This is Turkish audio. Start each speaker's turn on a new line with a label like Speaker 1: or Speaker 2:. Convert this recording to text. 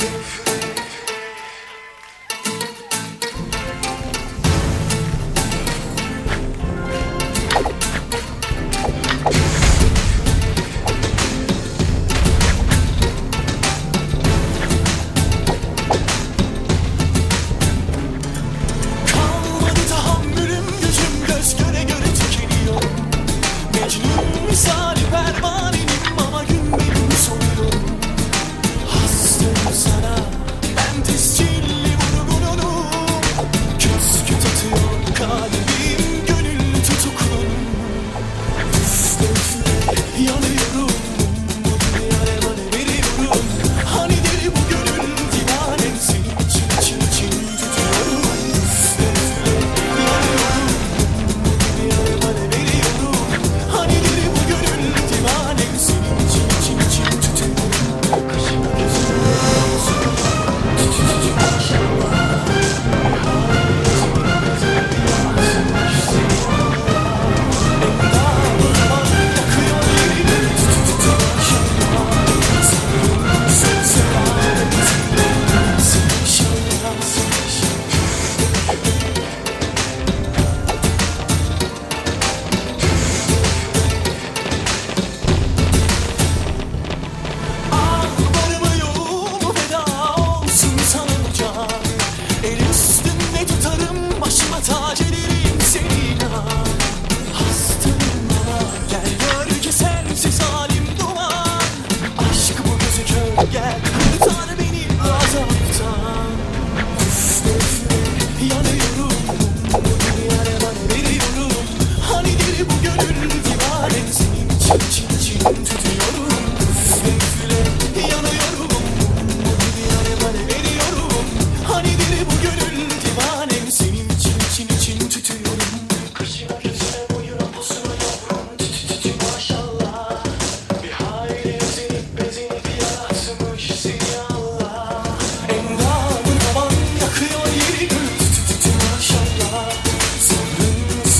Speaker 1: Yeah. Elinde tutarım başıma tac seni inan. Hastığına gel gör ki sensiz halim duman. Aşk bu gözü gel Thank you.